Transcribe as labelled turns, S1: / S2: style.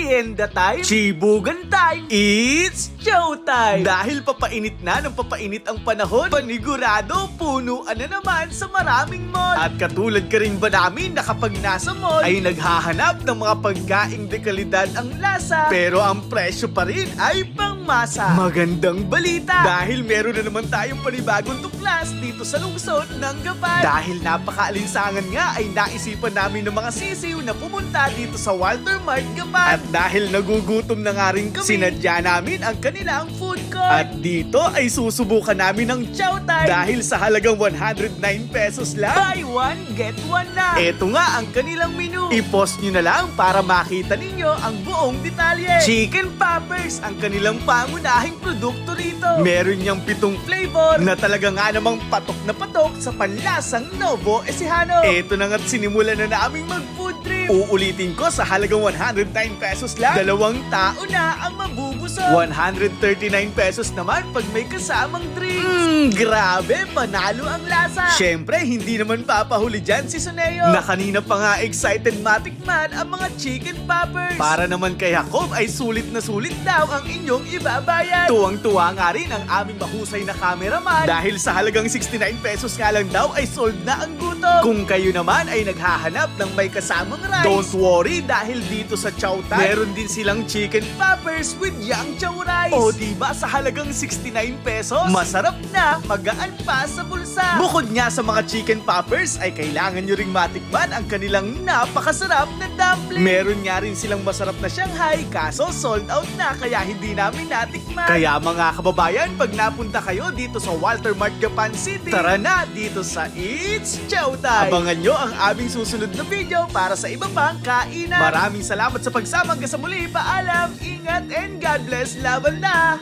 S1: Merienda time, chibugan time, it's showtime! Dahil papainit na ng papainit ang panahon, panigurado, punuan na naman sa maraming mall. At katulad ka rin ba namin na kapag nasa mall, ay naghahanap ng mga pagkaing dekalidad ang lasa, pero ang presyo pa rin ay pangmasa. Magandang balita! Dahil meron na naman tayong panibagong tuklas dito sa lungsod ng Gapan. Dahil napakaalinsangan nga ay naisipan namin ng mga sisiw na pumunta dito sa Walter Mart Gapan. At dahil nagugutom na nga rin kami, sinadya namin ang kanilang food court. At dito ay susubukan namin ng chow time. Dahil sa halagang 109 pesos lang, buy one, get one na. Ito nga ang kanilang menu. I-post nyo na lang para makita ninyo ang buong detalye. Chicken poppers ang kanilang pangunahing produkto rito. Meron niyang pitong flavor na talaga nga namang patok na patok sa panlasang Novo Ecijano. Ito na nga't sinimula na naming trip. Uulitin ko sa halagang 109 pesos lang. Dalawang tao na ang mabubusog. 139 pesos naman pag may kasamang drink. Mmm, grabe, panalo ang lasa. Siyempre, hindi naman papahuli dyan si Suneo. Na kanina pa nga excited matikman ang mga chicken poppers. Para naman kay Jacob ay sulit na sulit daw ang inyong ibabayad. Tuwang-tuwa nga rin ang aming mahusay na cameraman dahil sa halagang 69 pesos nga lang daw ay sold na ang gutom. Kung kayo naman ay naghahanap ng may kasamang rice, don't worry dahil dito sa Chow Time, meron din silang chicken poppers with yang chow rice. O diba sa halagang 69 pesos, masarap na, magaan pa sa bulsa. Bukod nga sa mga chicken poppers ay kailangan nyo ring matikman ang kanilang napakasarap na dumpling. Meron nga rin silang masarap na Shanghai kaso sold out na kaya hindi namin natikman. Kaya mga kababayan, pag napunta kayo dito sa Walter Mart Gapan City, tara na dito sa It's Showtime! Abangan nyo ang aming susunod na video para sa iba pang kainan. Maraming salamat sa pagsama hanggang sa muli. Paalam, ingat, and God bless. Laban na!